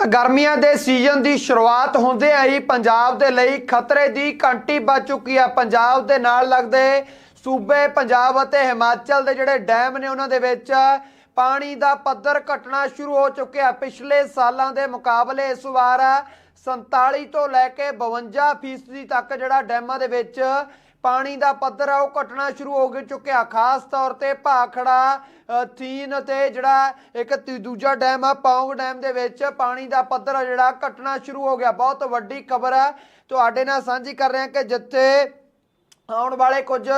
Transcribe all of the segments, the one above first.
ਤਾਂ ਗਰਮੀਆਂ ਦੇ ਸੀਜ਼ਨ ਦੀ ਸ਼ੁਰੂਆਤ ਹੁੰਦੇ ਹੀ ਪੰਜਾਬ ਦੇ ਲਈ ਖਤਰੇ ਦੀ ਘੰਟੀ ਵੱਜ ਚੁੱਕੀ ਆ। ਪੰਜਾਬ ਦੇ ਨਾਲ ਲੱਗਦੇ ਸੂਬੇ ਪੰਜਾਬ ਅਤੇ ਹਿਮਾਚਲ ਦੇ ਜਿਹੜੇ ਡੈਮ ਨੇ ਉਹਨਾਂ ਦੇ ਵਿੱਚ ਪਾਣੀ ਦਾ ਪੱਧਰ ਘਟਣਾ ਸ਼ੁਰੂ ਹੋ ਚੁੱਕਿਆ। ਪਿਛਲੇ ਸਾਲਾਂ ਦੇ ਮੁਕਾਬਲੇ ਇਸ ਵਾਰ 47 ਤੋਂ ਲੈ ਕੇ 52 ਫੀਸਦੀ ਤੱਕ ਜਿਹੜਾ ਡੈਮਾਂ ਦੇ ਵਿੱਚ ਪਾਣੀ ਦਾ ਪੱਧਰ ਆ, ਉਹ ਘਟਣਾ ਸ਼ੁਰੂ ਹੋ ਗਿਆ ਚੁੱਕਿਆ। ਖਾਸ ਤੌਰ ਤੇ ਭਾਖੜਾ ਥੀਨ ਅਤੇ ਜਿਹੜਾ ਇੱਕ ਤੀ- ਦੂਜਾ ਡੈਮ ਆ, ਪੌਂਗ ਡੈਮ ਦੇ ਵਿੱਚ ਪਾਣੀ ਦਾ ਪੱਧਰ ਆ ਜਿਹੜਾ ਘਟਣਾ ਸ਼ੁਰੂ ਹੋ ਗਿਆ। ਬਹੁਤ ਵੱਡੀ ਖਬਰ ਹੈ ਤੁਹਾਡੇ ਨਾਲ ਸਾਂਝੀ ਕਰ ਰਹੇ ਹਾਂ ਕਿ ਜਿੱਥੇ ਆਉਣ ਵਾਲੇ ਕੁਝ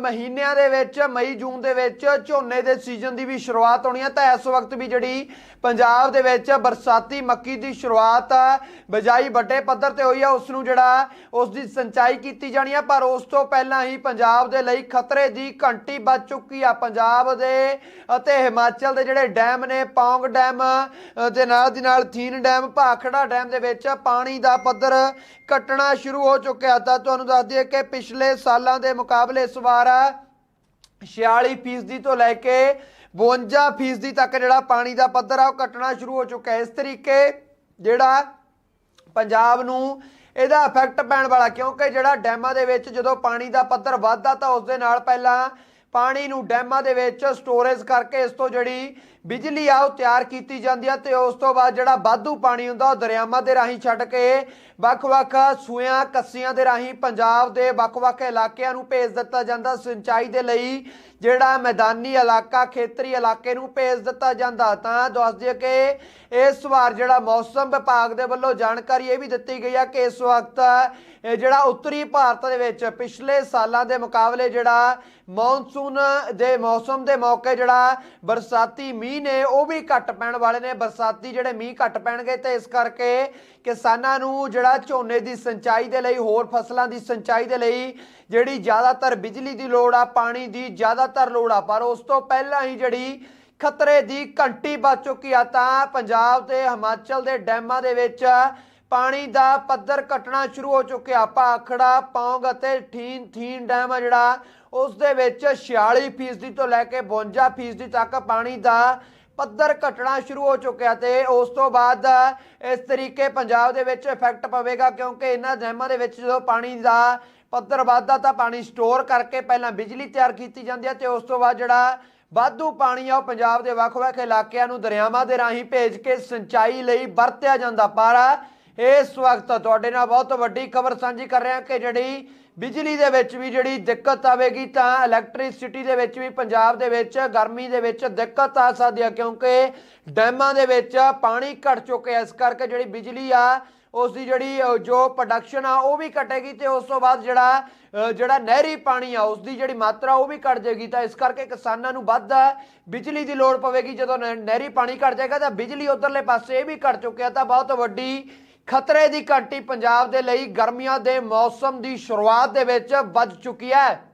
ਮਹੀਨਿਆਂ ਦੇ ਵਿੱਚ, ਮਈ, ਜੂਨ ਦੇ ਵਿੱਚ ਝੋਨੇ ਦੇ ਸੀਜ਼ਨ ਦੀ ਵੀ ਸ਼ੁਰੂਆਤ ਹੋਣੀ ਹੈ ਤਾਂ ਇਸ ਵਕਤ ਵੀ ਜਿਹੜੀ ਪੰਜਾਬ ਦੇ ਵਿੱਚ ਬਰਸਾਤੀ ਮੱਕੀ ਦੀ ਸ਼ੁਰੂਆਤ ਆ, ਬਜਾਈ ਵੱਡੇ ਪੱਧਰ ਤੇ ਹੋਈ ਆ। ਉਸ ਨੂੰ ਜਿਹੜਾ, ਉਸ ਦੀ ਸਿੰਚਾਈ ਕੀਤੀ ਜਾਣੀ ਆ, ਪਰ ਉਸ ਤੋਂ ਪਹਿਲਾਂ ਹੀ ਪੰਜਾਬ ਦੇ ਲਈ ਖਤਰੇ ਦੀ ਘੰਟੀ ਵੱਜ ਚੁੱਕੀ ਆ। ਪੰਜਾਬ ਦੇ ਅਤੇ ਹਿਮਾਚਲ ਦੇ ਜਿਹੜੇ ਡੈਮ ਨੇ, ਪੌਂਗ ਡੈਮ ਦੇ ਨਾਲ ਦੀ ਨਾਲ ਥੀਨ ਡੈਮ, ਭਾਖੜਾ ਡੈਮ ਦੇ ਵਿੱਚ ਪਾਣੀ ਦਾ ਪੱਧਰ ਘਟਣਾ ਸ਼ੁਰੂ ਹੋ ਚੁੱਕਿਆ। ਤਾਂ ਤੁਹਾਨੂੰ ਦੱਸ ਦਈਏ ਕਿ ਪਿਛਲੇ ਸਾਲਾਂ ਦੇ ਮੁਕਾਬਲੇ ਇਸ ਵਾਰ 46 ਫੀਸਦੀ ਤੋਂ ਲੈ ਕੇ 52 ਫੀਸਦੀ ਤੱਕ ਜਿਹੜਾ ਪਾਣੀ ਦਾ ਪੱਧਰ ਆ, ਉਹ ਘਟਣਾ ਸ਼ੁਰੂ ਹੋ ਚੁੱਕਾ ਹੈ। ਇਸ ਤਰੀਕੇ ਜਿਹੜਾ ਪੰਜਾਬ ਨੂੰ ਇਹਦਾ ਇਫੈਕਟ ਪੈਣ ਵਾਲਾ, ਕਿਉਂਕਿ ਜਿਹੜਾ ਡੈਮਾਂ ਦੇ ਵਿੱਚ ਜਦੋਂ ਪਾਣੀ ਦਾ ਪੱਧਰ ਵੱਧਦਾ ਤਾਂ ਉਸ ਦੇ ਨਾਲ ਪਹਿਲਾਂ ਪਾਣੀ ਨੂੰ ਡੈਮਾਂ ਦੇ ਵਿੱਚ ਸਟੋਰੇਜ ਕਰਕੇ ਇਸ ਤੋਂ ਜਿਹੜੀ ਬਿਜਲੀ ਆ ਉਹ ਤਿਆਰ ਕੀਤੀ ਜਾਂਦੀ ਆ ਤੇ ਉਸ ਤੋਂ ਬਾਅਦ ਜਿਹੜਾ ਵਾਧੂ ਪਾਣੀ ਹੁੰਦਾ ਉਹ ਦਰਿਆਵਾਂ ਦੇ ਰਾਹੀਂ ਛੱਡ ਕੇ ਵੱਖ-ਵੱਖ ਸੂਇਆਂ ਕੱਸੀਆਂ ਦੇ ਰਾਹੀਂ ਪੰਜਾਬ ਦੇ ਵੱਖ-ਵੱਖ ਇਲਾਕਿਆਂ ਨੂੰ ਭੇਜ ਦਿੱਤਾ ਜਾਂਦਾ। ਸਿੰਚਾਈ ਦੇ ਲਈ ਜਿਹੜਾ ਮੈਦਾਨੀ ਇਲਾਕਾ, ਖੇਤਰੀ ਇਲਾਕੇ ਨੂੰ ਭੇਜ ਦਿੱਤਾ ਜਾਂਦਾ। ਤਾਂ ਦੱਸ ਦਈਏ ਕਿ ਇਸ ਵਾਰ ਜਿਹੜਾ ਮੌਸਮ ਵਿਭਾਗ ਦੇ ਵੱਲੋਂ ਜਾਣਕਾਰੀ ਇਹ ਵੀ ਦਿੱਤੀ ਗਈ ਆ ਕਿ ਇਸ ਵਕਤ ਜਿਹੜਾ ਉੱਤਰੀ ਭਾਰਤ ਦੇ ਵਿੱਚ ਪਿਛਲੇ ਸਾਲਾਂ ਦੇ ਮੁਕਾਬਲੇ ਜਿਹੜਾ ਮੌਨਸੂਨ ਦੇ ਮੌਸਮ ਦੇ ਮੌਕੇ ਜਿਹੜਾ ਬਰਸਾਤੀ ਮੀਂਹ ਨੇ, ਉਹ ਵੀ ਘੱਟ ਪੈਣ ਵਾਲੇ ਨੇ, ਬਰਸਾਤੀ ਜਿਹੜੇ ਮੀਂਹ ਘੱਟ ਪੈਣਗੇ ਤੇ ਇਸ ਕਰਕੇ ਕਿਸਾਨਾਂ ਨੂੰ ਜਿਹੜਾ ਝੋਨੇ ਦੀ ਸਿੰਚਾਈ ਦੇ ਲਈ, ਹੋਰ ਫਸਲਾਂ ਦੀ ਸਿੰਚਾਈ ਦੇ ਲਈ ਜਿਹੜੀ ਜ਼ਿਆਦਾਤਰ ਬਿਜਲੀ ਦੀ ਲੋੜ ਆ, ਪਾਣੀ ਦੀ ਜ਼ਿਆਦਾਤਰ ਲੋੜ ਆ, ਪਰ ਉਸ ਤੋਂ ਪਹਿਲਾਂ ਹੀ ਜਿਹੜੀ ਖਤਰੇ ਦੀ ਘੰਟੀ ਵੱਜ ਚੁੱਕੀ ਆ, ਤਾਂ ਪੰਜਾਬ ਤੇ ਹਿਮਾਚਲ ਦੇ ਡੈਮਾਂ ਦੇ ਵਿੱਚ ਪਾਣੀ ਦਾ ਪੱਧਰ ਘਟਣਾ ਸ਼ੁਰੂ ਹੋ ਚੁੱਕਿਆ। ਭਾਖੜਾ, ਪੌਂਗ ਅਤੇ ਥੀਨ ਥੀਨ ਡੈਮ ਆ ਜਿਹੜਾ, ਉਸ ਦੇ ਵਿੱਚ 46 ਫੀਸਦੀ ਤੋਂ ਲੈ ਕੇ 52 ਫੀਸਦੀ ਤੱਕ ਪਾਣੀ ਦਾ ਪੱਧਰ ਘਟਣਾ ਸ਼ੁਰੂ ਹੋ ਚੁੱਕਿਆ ਤੇ ਉਸ ਤੋਂ ਬਾਅਦ ਇਸ ਤਰੀਕੇ ਪੰਜਾਬ ਦੇ ਵਿੱਚ ਇਫੈਕਟ ਪਵੇਗਾ ਕਿਉਂਕਿ ਇਹਨਾਂ ਡੈਮਾਂ ਦੇ ਵਿੱਚ ਜਦੋਂ ਪਾਣੀ ਦਾ ਪੱਧਰ ਵੱਧਦਾ ਤਾਂ ਪਾਣੀ ਸਟੋਰ ਕਰਕੇ ਪਹਿਲਾਂ ਬਿਜਲੀ ਤਿਆਰ ਕੀਤੀ ਜਾਂਦੀ ਹੈ ਤੇ ਉਸ ਤੋਂ ਬਾਅਦ ਜਿਹੜਾ ਵਾਧੂ ਪਾਣੀ ਆ ਉਹ ਪੰਜਾਬ ਦੇ ਵੱਖ-ਵੱਖ ਇਲਾਕਿਆਂ ਨੂੰ ਦਰਿਆਵਾਂ ਦੇ ਰਾਹੀਂ ਭੇਜ ਕੇ ਸਿੰਚਾਈ ਲਈ ਵਰਤਿਆ ਜਾਂਦਾ। ਪਰ ਇਸ ਵਕਤ ਤੁਹਾਡੇ ਨਾਲ ਬਹੁਤ ਵੱਡੀ ਖਬਰ ਸਾਂਝੀ ਕਰ ਰਹੇ ਹਾਂ ਕਿ ਜਿਹੜੀ ਬਿਜਲੀ ਦੇ ਵਿੱਚ ਵੀ ਜਿਹੜੀ ਦਿੱਕਤ ਆਵੇਗੀ ਤਾਂ ਇਲੈਕਟ੍ਰਿਸਿਟੀ ਦੇ ਵਿੱਚ ਵੀ, ਪੰਜਾਬ ਦੇ ਵਿੱਚ, ਗਰਮੀ ਦੇ ਵਿੱਚ ਦਿੱਕਤ ਆ ਸਕਦੀ ਹੈ ਕਿਉਂਕਿ ਡੈਮਾਂ ਦੇ ਵਿੱਚ ਪਾਣੀ ਘਟ ਚੁੱਕਿਆ ਇਸ ਕਰਕੇ ਜਿਹੜੀ ਬਿਜਲੀ ਆ ਉਸ ਦੀ ਜਿਹੜੀ ਜੋ ਪ੍ਰੋਡਕਸ਼ਨ ਆ, ਉਹ ਵੀ ਘਟੇਗੀ ਤੇ ਉਸ ਤੋਂ ਬਾਅਦ ਜਿਹੜਾ ਜਿਹੜਾ ਨਹਿਰੀ ਪਾਣੀ ਆ ਉਸ ਦੀ ਜਿਹੜੀ ਮਾਤਰਾ ਉਹ ਵੀ ਘਟ ਜਾਏਗੀ। ਤਾਂ ਇਸ ਕਰਕੇ ਕਿਸਾਨਾਂ ਨੂੰ ਵੱਧ ਬਿਜਲੀ ਦੀ ਲੋੜ ਪਵੇਗੀ। ਜਦੋਂ ਨਹਿ- ਨਹਿਰੀ ਪਾਣੀ ਘਟ ਜਾਏਗਾ ਤਾਂ ਬਿਜਲੀ ਉਧਰਲੇ ਪਾਸੇ ਇਹ ਵੀ ਘਟ ਚੁੱਕਿਆ, ਤਾਂ ਬਹੁਤ ਵੱਡੀ ਖਤਰੇ ਦੀ ਘੰਟੀ ਪੰਜਾਬ ਦੇ ਲਈ ਗਰਮੀਆਂ ਦੇ ਮੌਸਮ ਦੀ ਸ਼ੁਰੂਆਤ ਦੇ ਵਿੱਚ ਵੱਜ ਚੁੱਕੀ ਹੈ।